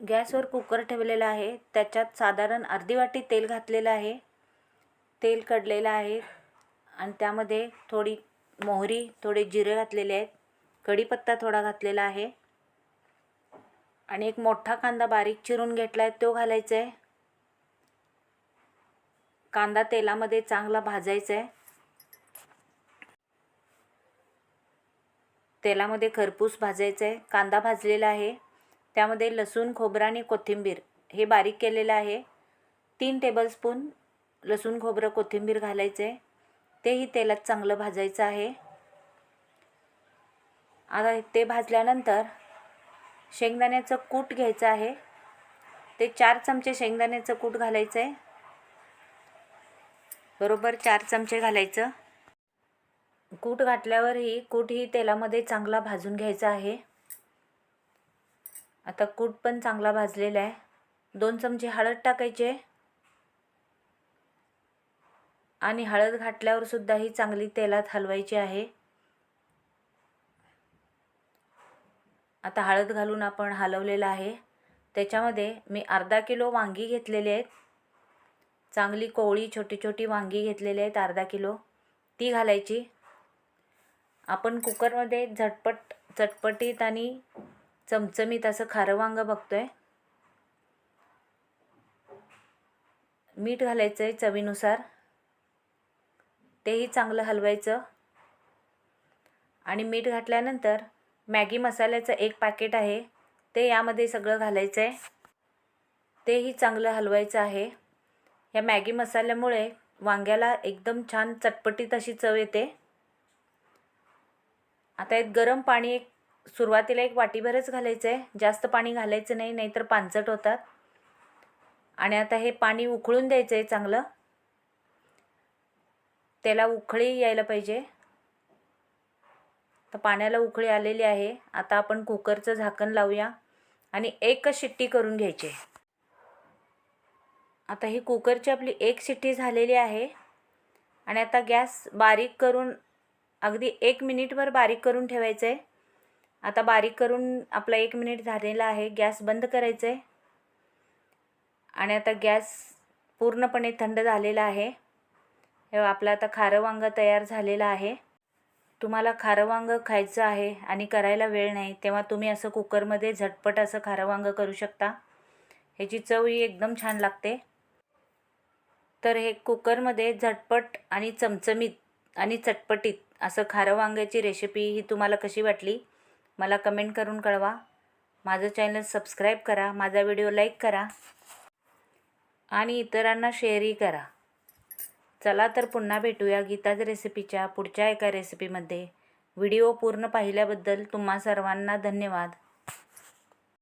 गॅसवर कुकर ठेवलेला आहे. त्याच्यात साधारण अर्धी वाटी तेल घातलेलं आहे. तेल कढलेलं आहे. आणि त्यामध्ये थोडी मोहरी थोडे जिरे घातलेले आहेत. कढीपत्ता थोडा घातलेला आहे. आणि एक मोठा कांदा बारीक चिरून घेतला आहे तो घालायचा आहे कांदा तेलामध्ये चांगला भाजायचा आहे तेलामध्ये खरपूस भाजायचं आहे कांदा भाजलेला आहे. त्यामध्ये लसूण खोबरं आणि कोथिंबीर हे बारीक केलेलं आहे. तीन टेबलस्पून लसूण खोबरं कोथिंबीर घालायचं. आहे तेही तेलात चांगलं भाजायचं आहे. आता ते भाजल्यानंतर शेंगदाण्याचं कूट घ्यायचं आहे. ते चार चमचे शेंगदाण्याचं कूट घालायचं आहे बरोबर चार चमचे घालायचं. कूट घातल्यावरही कूट ही तेलामध्ये चांगला भाजून घ्यायचा आहे. आता कूट पण चांगला भाजलेला आहे. दोन चमचे हळद टाकायचे. आणि हळद घातल्यावर सुद्धा ही चांगली तेलात हलवायची आहे. आता हळद घालून आपण हलवलेलं आहे. त्याच्यामध्ये मी अर्धा किलो वांगी घेतलेली आहेत. चांगली कोवळी छोटी छोटी वांगी घेतलेली आहेत अर्धा किलो. ती घालायची. आपण कुकरमध्ये झटपट चटपटीत आणि चमचमीत असं खारं वांगं बघतो आहे मीठ घालायचं आहे चवीनुसार. तेही चांगलं हलवायचं. आणि मीठ घातल्यानंतर मॅगी मसाल्याचं एक पॅकेट आहे. ते यामध्ये सगळं घालायचं आहे तेही चांगलं हलवायचं आहे. या मॅगी मसाल्यामुळे वांग्याला एकदम छान चटपटीत अशी चव येते. आता एक गरम पाणी एक सुरुवातीला एक वाटीभरच घालायचं आहे जास्त पाणी घालायचं नाही नाहीतर पानचट होतात. आणि आता हे पाणी उकळून द्यायचं आहे चांगलं. त्याला उकळी यायला पाहिजे. तर पाण्याला उकळी आलेली आहे. आता आपण कुकरचं झाकण लावूया आणि एकच शिट्टी करून घ्यायची. आहे आता ही कुकरची आपली एक शिट्टी झालेली आहे. आणि आता गॅस बारीक करून अगदी एक मिनिटभर बारीक करून ठेवायचं आहे आता बारीक करून आपला एक मिनिट झालेला आहे. गॅस बंद करायचं आहे आणि आता गॅस पूर्णपणे थंड झालेला आहे. हे आपलं आता खारं वांगं तयार झालेलं आहे. तुम्हाला खारं वांगं खायचं आहे आणि करायला वेळ नाही तेव्हा तुम्ही असं कुकरमध्ये झटपट असं खारं वांगं करू शकता. ह्याची चव ही एकदम छान लागते. तर हे कुकरमध्ये झटपट आणि चमचमीत आणि चटपटीत असं खारं वांग्याची रेसिपी ही तुम्हाला कशी वाटली? मला कमेंट करून कळवा. माझं चॅनल सबस्क्राईब करा माझा व्हिडिओ लाईक करा आणि इतरांना शेअरही करा. चला तर पुन्हा भेटूया गीताज रेसिपीच्या पुढच्या एका रेसिपीमध्ये. व्हिडिओ पूर्ण पाहिल्याबद्दल तुम्हा सर्वांना धन्यवाद.